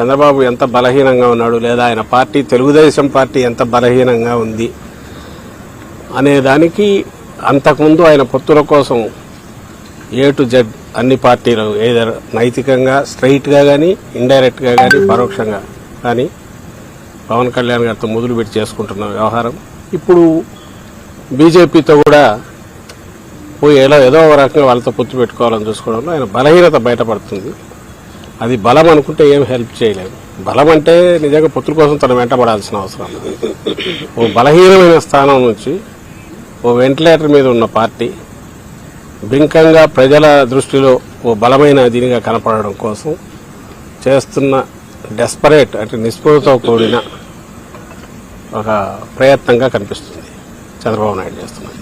చంద్రబాబు ఎంత బలహీనంగా ఉన్నాడు లేదా ఆయన పార్టీ తెలుగుదేశం పార్టీ ఎంత బలహీనంగా ఉంది అనేదానికి అంతకుముందు ఆయన పొత్తుల కోసం ఏ టు జెడ్ అన్ని పార్టీలు ఏదర్ నైతికంగా స్ట్రైట్గా కానీ ఇండైరెక్ట్గా కానీ పరోక్షంగా కానీ పవన్ కళ్యాణ్ గారితో మొదలుపెట్టి చేసుకుంటున్న వ్యవహారం. ఇప్పుడు బీజేపీతో కూడా పోయి ఎలా ఏదో ఒక రకంగా వాళ్ళతో పొత్తు పెట్టుకోవాలని చూసుకోవడంలో ఆయన బలహీనత బయటపడుతుంది. అది బలం అనుకుంటే ఏం హెల్ప్ చేయలేదు. బలం అంటే నిజంగా పొత్తుల కోసం తను వెంటబడాల్సిన అవసరం ఓ బలహీనమైన స్థానం నుంచి ఓ వెంటిలేటర్ మీద ఉన్న పార్టీ బింకంగా ప్రజల దృష్టిలో ఓ బలమైన దీనిగా కనపడడం కోసం చేస్తున్న డెస్పరేట్ అంటే నిస్పృహతో కూడిన ఒక ప్రయత్నంగా కనిపిస్తుంది చంద్రబాబు నాయుడు చేస్తున్నది.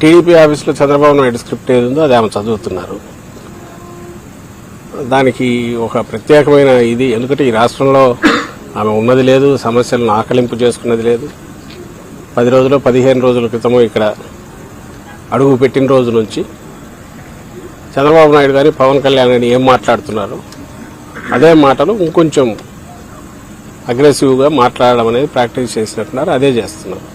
టీడీపీ ఆఫీస్లో చంద్రబాబు నాయుడు స్క్రిప్ట్ ఏది ఉందో అది ఆమె చదువుతున్నారు. దానికి ఒక ప్రత్యేకమైన ఇది. ఎందుకంటే ఈ రాష్ట్రంలో ఆమె ఉన్నది లేదు సమస్యలను ఆకలింపు చేసుకున్నది లేదు. పది రోజులు పదిహేను రోజుల క్రితము ఇక్కడ అడుగు పెట్టిన రోజు నుంచి చంద్రబాబు నాయుడు గారి పవన్ కళ్యాణ్ గారిని ఏం మాట్లాడుతున్నారు? అదే మాటలు ఇంకొంచెం అగ్రెసివ్గా మాట్లాడడం అనేది ప్రాక్టీస్ చేసినట్టున్నారు. అదే చేస్తున్నారు.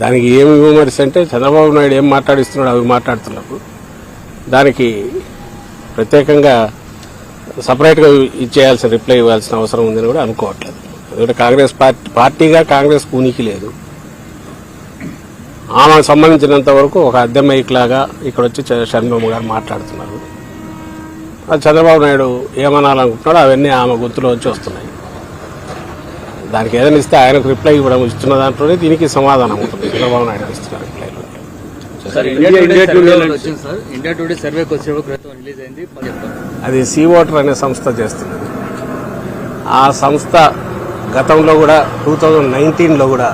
దానికి ఏమి విమర్శ అంటే చంద్రబాబు నాయుడు ఏం మాట్లాడిస్తున్నాడు అవి మాట్లాడుతున్నారు దానికి ప్రత్యేకంగా సపరేట్గా ఇచ్చేయాల్సిన రిప్లై ఇవ్వాల్సిన అవసరం ఉందని కూడా అనుకోవట్లేదు. ఎందుకంటే కాంగ్రెస్ పార్టీ పార్టీగా కాంగ్రెస్ ఉనికి లేదు. ఆమెకు సంబంధించినంత వరకు ఒక అద్దె మైక్ లాగా ఇక్కడ వచ్చి చ- షణ్ముఖం గారు మాట్లాడుతున్నారు. చంద్రబాబు నాయుడు ఏమనాలనుకుంటున్నాడో అవన్నీ ఆమె గుర్తులో వచ్చి వస్తున్నాయి. దానికి ఏదైనా ఇస్తే ఆయనకు రిప్లై ఇవ్వడం ఇస్తున్న దాంట్లోనే దీనికి సమాధానం ఉంటుంది చంద్రబాబు నాయుడు ఇస్తున్నారు. సార్ ఇండియా టుడే సర్వేలో వచ్చింది సార్. ఇండియా టుడే సర్వేకి వచ్చే క్రితం రిలీజ్ అయింది. మరి చెప్తాను. అది సీ వాటర్ అనే సంస్థ చేస్తున్నది ఆ సంస్థ గతంలో కూడా టూ థౌజండ్ నైన్టీన్లో కూడా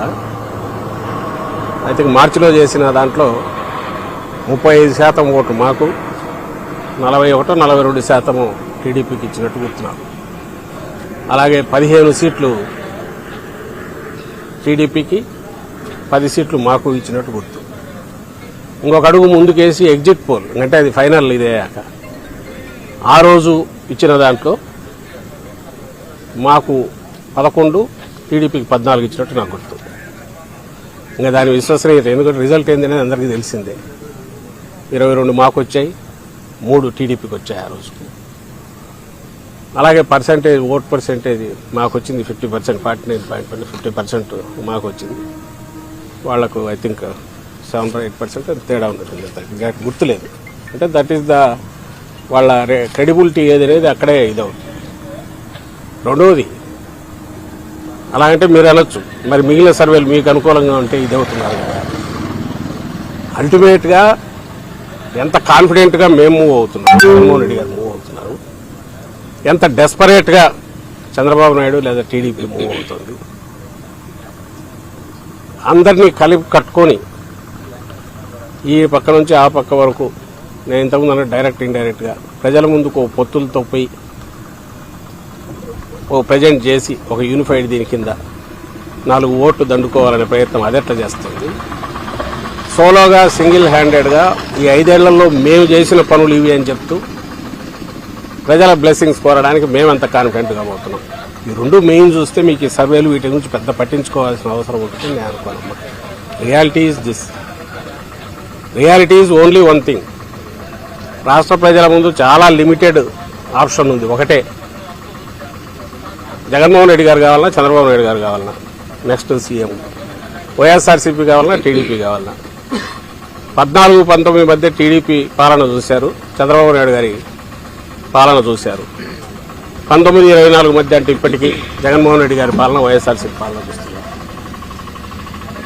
ఐ థింక్ మార్చిలో చేసిన దాంట్లో ముప్పై ఐదు శాతం ఓటు మాకు నలభై ఒకటో నలభై రెండు శాతము టీడీపీకి ఇచ్చినట్టు గుర్తున్నాం. అలాగే పదిహేను సీట్లు టీడీపీకి పది సీట్లు మాకు ఇచ్చినట్టు గుర్తు. ఇంకొక అడుగు ముందుకేసి ఎగ్జిట్ పోల్ అంటే అది ఫైనల్ ఇదే ఆ రోజు ఇచ్చిన దాంట్లో మాకు పదకొండు టీడీపీకి పద్నాలుగు ఇచ్చినట్టు నాకు గుర్తు. ఇంకా దాని విశ్వసనీయత ఎందుకంటే రిజల్ట్ ఏందనేది అందరికీ తెలిసిందే. ఇరవై రెండు మాకు వచ్చాయి మూడు టీడీపీకి వచ్చాయి ఆ రోజు. అలాగే పర్సంటేజ్ ఓట్ పర్సంటేజ్ మాకు వచ్చింది fifty percent forty nine point fifty percent మాకు వచ్చింది. వాళ్ళకు I think seven eight percent తేడా ఉంటుంది దానికి గుర్తులేదు. అంటే దట్ ఈస్ ద వాళ్ళ క్రెడిబిలిటీ ఏది అనేది అక్కడే ఇదవుతుంది. రెండవది అలాగంటే మీరు అనొచ్చు. మరి మిగిలిన సర్వేలు మీకు అనుకూలంగా ఉంటే ఇదవుతున్నారు కదా. అల్టిమేట్గా ఎంత కాన్ఫిడెంట్గా మేము మూవ్ అవుతున్నాం జగన్మోహన్ రెడ్డి గారు మూవ్ అవుతున్నారు ఎంత డెస్పరేట్గా చంద్రబాబు నాయుడు లేదా టీడీపీ మూవ్ అవుతుంది అందరినీ కలిపి కట్టుకొని ఈ పక్క నుంచి ఆ పక్క వరకు నేను ఇంతకుముందు అన్న డైరెక్ట్ ఇండైరెక్ట్గా ప్రజల ముందుకు ఓ పొత్తులతో పోయి ఓ ప్రజెంట్ చేసి ఒక యూనిఫైడ్ దీని కింద నాలుగు ఓట్లు దండుకోవాలనే ప్రయత్నం అదెట్లా చేస్తుంది. సోలోగా సింగిల్ హ్యాండెడ్గా ఈ ఐదేళ్ళలో మేము చేసిన పనులు ఇవి అని చెప్తూ ప్రజల బ్లెస్సింగ్స్ కోరడానికి మేమంత కాన్ఫిడెంట్గా పోతున్నాం. ఈ రెండు మెయిన్ చూస్తే మీకు ఈ సర్వేలు వీటి గురించి పెద్ద పట్టించుకోవాల్సిన అవసరం ఉంటుంది నేను అనుకోనమ్మా reality is this reality is only one thing రాష్ట్ర ప్రజల ముందు చాలా లిమిటెడ్ ఆప్షన్ ఉంది. ఒకటే. జగన్మోహన్ రెడ్డి గారు కావాలన్నా చంద్రబాబు నాయుడు గారు కావాలన్నా. నెక్స్ట్ సీఎం వైఎస్ఆర్సీపీ కావాలన్నా టీడీపీ కావాలన్నా. పద్నాలుగు పంతొమ్మిది మధ్య టీడీపీ పాలన చూశారు. చంద్రబాబు నాయుడు గారి పాలన చూశారు. పంతొమ్మిది ఇరవై నాలుగు మధ్య అంటే ఇప్పటికీ జగన్మోహన్ రెడ్డి గారి పాలన వైఎస్ఆర్సీపీ పాలన చూస్తారు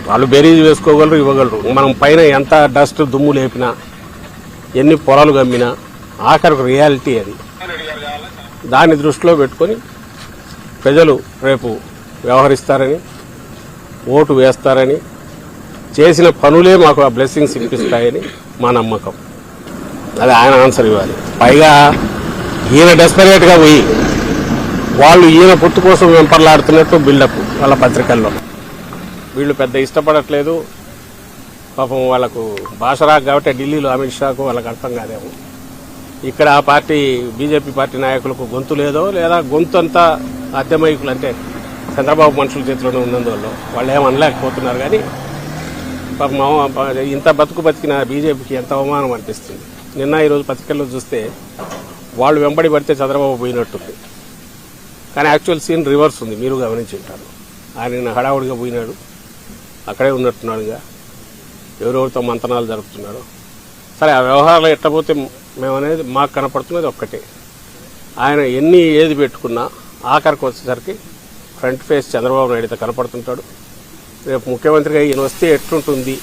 వాళ్ళు బెరీజ్ వేసుకోగలరు ఇవ్వగలరు. మనం పైన ఎంత డస్ట్ దుమ్ము లేపినా ఎన్ని పొలాలు గమ్మినా ఆఖరికి రియాలిటీ అది. దాన్ని దృష్టిలో పెట్టుకొని ప్రజలు రేపు వ్యవహరిస్తారని ఓటు వేస్తారని చేసిన పనులే మాకు ఆ బ్లెస్సింగ్స్ ఇప్పిస్తాయని మా నమ్మకం. అది ఆయన ఆన్సర్ ఇవ్వాలి. పైగా ఈయన డెస్పరేట్గా పోయి వాళ్ళు ఈయన పొత్తు కోసం వెంపర్లాడుతున్నట్టు బిల్డప్ వాళ్ళ పత్రికల్లో. వీళ్ళు పెద్ద ఇష్టపడట్లేదు. పాపం వాళ్ళకు భాష రాక కాబట్టి ఢిల్లీలో అమిత్ షాకు వాళ్ళకు అర్థం కాదేమో. ఇక్కడ ఆ పార్టీ బీజేపీ పార్టీ నాయకులకు గొంతు లేదో లేదా గొంతు అంతా అద్దెమైకులు అంటే చంద్రబాబు మనుషుల చేతిలోనే ఉన్నందువల్ల వాళ్ళు ఏమనలేకపోతున్నారు అనలేకపోతున్నారు కానీ పాపం మా- ఇంత బతుకు బతికిన బీజేపీకి ఎంత అవమానం అనిపిస్తుంది. నిన్న ఈరోజు పత్రికల్లో చూస్తే వాళ్ళు వెంబడి పడితే చంద్రబాబు పోయినట్టుంది. కానీ యాక్చువల్ సీన్ రివర్స్ ఉంది. మీరు గమనించి ఉంటారు. ఆయన నిన్న హడావుడిగా పోయినాడు. అక్కడే ఉన్నట్టున్నాడుగా. ఎవరెవరితో మంతనాలు జరుపుతున్నాడు సరే ఆ వ్యవహారాలు ఎట్టబోతే మేము అనేది మాకు కనపడుతున్నది ఒక్కటే. ఆయన ఎన్ని ఏది పెట్టుకున్నా ఆఖరికి వచ్చేసరికి ఫ్రంట్ ఫేస్ చంద్రబాబు నాయుడు కనపడుతుంటాడు. రేపు ముఖ్యమంత్రిగా ఈయన వస్తే ఎట్లుంటుంది?